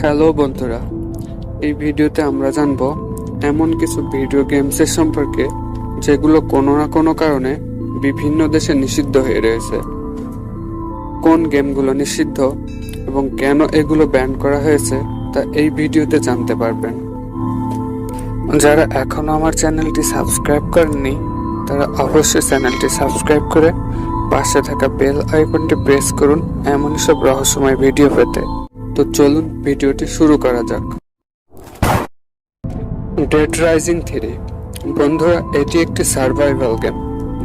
Hello বন্ধুরা, এই ভিডিওতে আমরা জানব এমন কিছু ভিডিও গেমসের সম্পর্কে যেগুলো কোনো না কোনো কারণে বিভিন্ন দেশে নিষিদ্ধ হয়ে রয়েছে। কোন গেমগুলো নিষিদ্ধ এবং কেন এগুলো ব্যান করা হয়েছে তা এই ভিডিওতে জানতে পারবেন। যারা এখনও আমার চ্যানেলটি সাবস্ক্রাইব করেননি, তারা অবশ্যই চ্যানেলটি সাবস্ক্রাইব করে পাশে থাকা বেল আইকনটি প্রেস করুন এমনই সব রহস্যময় ভিডিও পেতে। তো চলুন ভিডিওটি শুরু করা যাক। ডেড রাইজিং থ্রি বন্ধুরা, এটি একটি সার্ভাইভাল গেম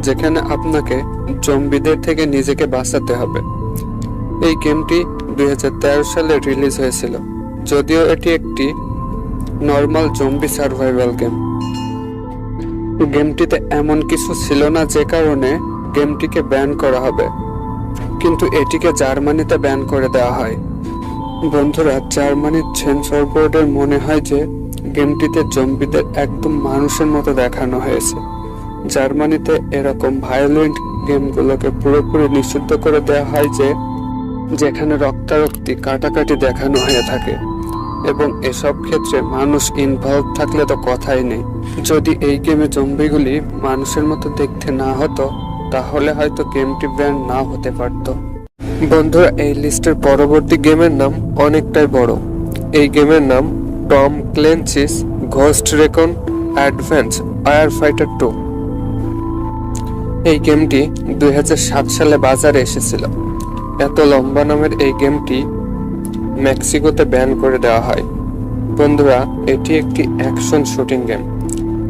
যেখানে আপনাকে জম্বিদের থেকে নিজেকে বাঁচাতে হবে। এই গেমটি দু হাজার তেরো সালে রিলিজ হয়েছিল, যদিও এটি একটি নর্মাল জম্বি সার্ভাইভাল গেম গেমটিতে এমন কিছু ছিল না যে কারণে গেমটিকে ব্যান করা হবে, কিন্তু এটিকে জার্মানিতে ব্যান করে দেওয়া হয়। বন্ধুরা, জার্মানির সেন্সর মনে হয় যে গেমটিতে জম্বিদের একদম মানুষের মতো দেখানো হয়েছে। জার্মানিতে এরকম ভায়োলেন্ট গেমগুলোকে পুরোপুরি নিষিদ্ধ করে দেওয়া হয় যে, যেখানে রক্তারক্তি, কাটাকাটি দেখানো হয়ে থাকে। এবং এসব ক্ষেত্রে মানুষ ইনভলভ থাকলে তো কথাই নেই। যদি এই গেমে জম্বিগুলি মানুষের মতো দেখতে না হতো, তাহলে হয়তো গেমটি ব্যান না হতে পারতো। বন্ধুরা, এই লিস্টের পরবর্তী গেমের নাম অনেকটাই বড়। এই গেমের নাম Tom Clancy's ghost recon advanced warfighter two. এই গেমটি দুই হাজার সাত সালে বাজারে এসেছিল। এত লম্বা নামের এই গেমটি মেক্সিকোতে ব্যান করে দেওয়া হয়। বন্ধুরা, এটি একটি অ্যাকশন শুটিং গেম,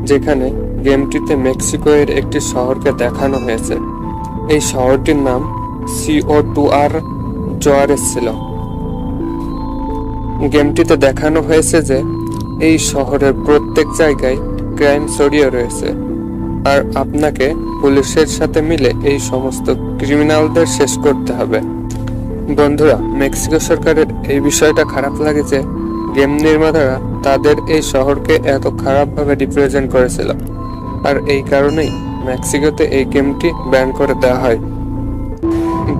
যেখানে গেমটিতে মেক্সিকো এর একটি শহরকে দেখানো হয়েছে। এই শহরটির নাম সিও টু আর জোয়ারেস ছিল গেমটিতে দেখানো হয়েছে যে, এই শহরের প্রত্যেক জায়গায় ক্রাইম ছড়িয়ে রয়েছে। আর আপনাকে পুলিশের সাথে মিলে এই সমস্ত ক্রিমিনালদের শেষ করতে হবে। বন্ধুরা, মেক্সিকো সরকারের এই বিষয়টা খারাপ লাগে যে, গেম নির্মাতারা তাদের এই শহরকে এত খারাপভাবে রিপ্রেজেন্ট করেছিল। আর এই কারণেই মেক্সিকোতে এই গেমটি ব্যান করে দেওয়া হয়।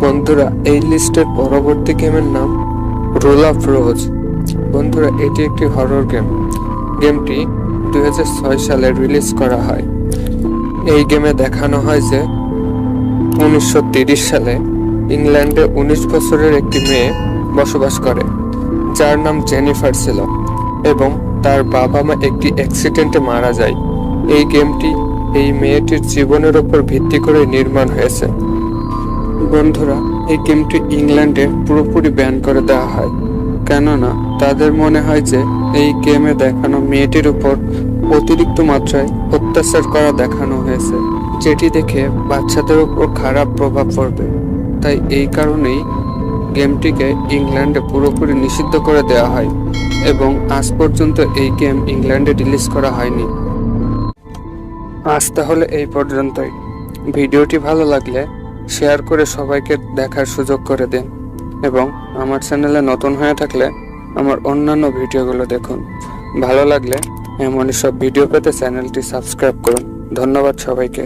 বন্ধুরা, এই লিস্টের পরবর্তী গেমের নাম রোল অফ রোজ বন্ধুরা, এটি একটি হরর গেম গেমটি দুই হাজার ছয় সালে রিলিজ করা হয়। এই গেমে দেখানো হয় যে উনিশশো সালে ইংল্যান্ডে উনিশ বছরের একটি মেয়ে বসবাস করে, যার নাম জেনিফার ছিল এবং তার বাবা মা একটি অ্যাক্সিডেন্টে মারা যায়। এই গেমটি এই মেয়েটির জীবনের উপর ভিত্তি করে নির্মাণ হয়েছে। বন্ধুরা, এই গেমটি ইংল্যান্ডে পুরোপুরি ব্যান করে দেওয়া হয়। কেননা, তাদের মনে হয় যে এই গেমে দেখানো মেয়েটির উপর অতিরিক্ত মাত্রায় অত্যাচার করা দেখানো হয়েছে, যেটি দেখে বাচ্চাদের উপর খারাপ প্রভাব পড়বে। তাই এই কারণেই গেমটিকে ইংল্যান্ডে পুরোপুরি নিষিদ্ধ করে দেওয়া হয় এবং আজ পর্যন্ত এই গেম ইংল্যান্ডে রিলিজ করা হয়নি। আজ তাহলে এই পর্যন্তই। ভিডিওটি ভালো লাগলে শেয়ার করে সবাইকে দেখার সুযোগ করে দিন এবং আমার চ্যানেলে নতুন হয়ে থাকলে আমার অন্যান্য ভিডিওগুলো দেখুন। ভালো লাগলে এমনই সব ভিডিও পেতে চ্যানেলটি সাবস্ক্রাইব করুন। ধন্যবাদ সবাইকে।